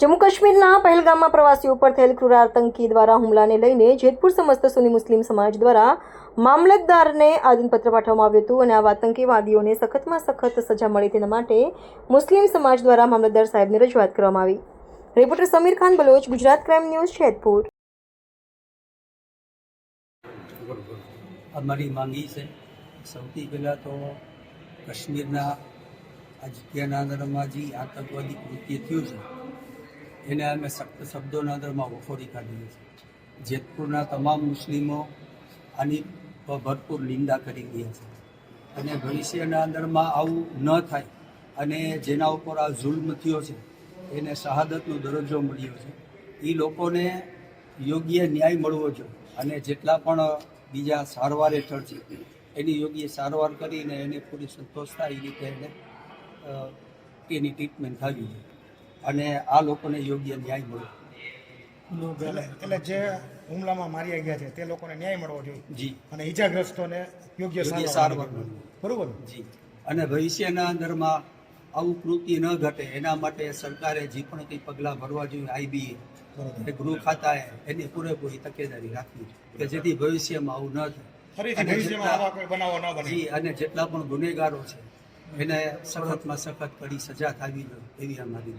જમ્મુ કાશ્મીરના પહેલગામમાં પ્રવાસીઓ ઉપર થયેલ ક્રૂર આતંકી દ્વારા હુમલાને લઈને જેતપુર સમસ્ત સુની મુસ્લિમ સમાજ દ્વારા મામલતદારને આદિનપત્ર પાઠવવામાં આવ્યું હતું અને આવા આતંકીવાદીઓને સખતમાં સખત સજા મળે તેના માટે મુસ્લિમ સમાજ દ્વારા મામલતદાર સાહેબને રજૂઆત કરવામાં આવી. Reporter Sameer Khan, Baloch, Gujarat crime news, Jetpur. અમારી માંગી છે, સૌથી પહેલાં તો કાશ્મીરના આ અંદરમાં જે આતંકવાદી કૃત્ય થયું છે એને અમે સખ્ત શબ્દોના અંદરમાં વખોડી કાઢીએ છીએ. જેતપુરના તમામ મુસ્લિમો આની ભરપૂર નિંદા કરી ગયા છે. અને ભવિષ્યના અંદરમાં આવું ન થાય અને જેના ઉપર આ જુલ્મ થયો છે, એને શહાદતનો દરજ્જો મળ્યો છે. એ લોકોને યોગ્ય ન્યાય મળવો જોઈએ અને જેટલા પણ બીજા સારવાર હેઠળ છે, એની યોગ્ય સારવાર કરીને એને પૂરી સંતોષ થાય એ રીતે એને એની ટ્રીટમેન્ટ થવી જોઈએ. અને આ લોકોને યોગ્ય ન્યાય મળવો એટલે એટલે જે હુમલામાં માર્યા ગયા છે તે લોકોને ન્યાય મળવો જોઈએ. જી. અને ઈજાગ્રસ્તોને યોગ્ય યોગ્ય સારવાર સારવાર બરોબર? જી. અને ભવિષ્યના અંદરમાં આવું કૃત્ય ન ઘટે એના માટે સરકારે જે પણ કંઈ પગલાં ભરવા જોઈએ આઈબીએ બરોબર. ગૃહ ખાતાએ એની પૂરેપૂરી તકેદારી રાખવી કે જેથી ભવિષ્યમાં આવું ન થાય. ફરીથી અને ભવિષ્યમાં જેટલા- આવા કોઈ બનાવો ન બને. જી અને જેટલા પણ ગુનેગારો છે એને સખતમાં સખત કડી સજા થવી જોઈએ એવી અમારી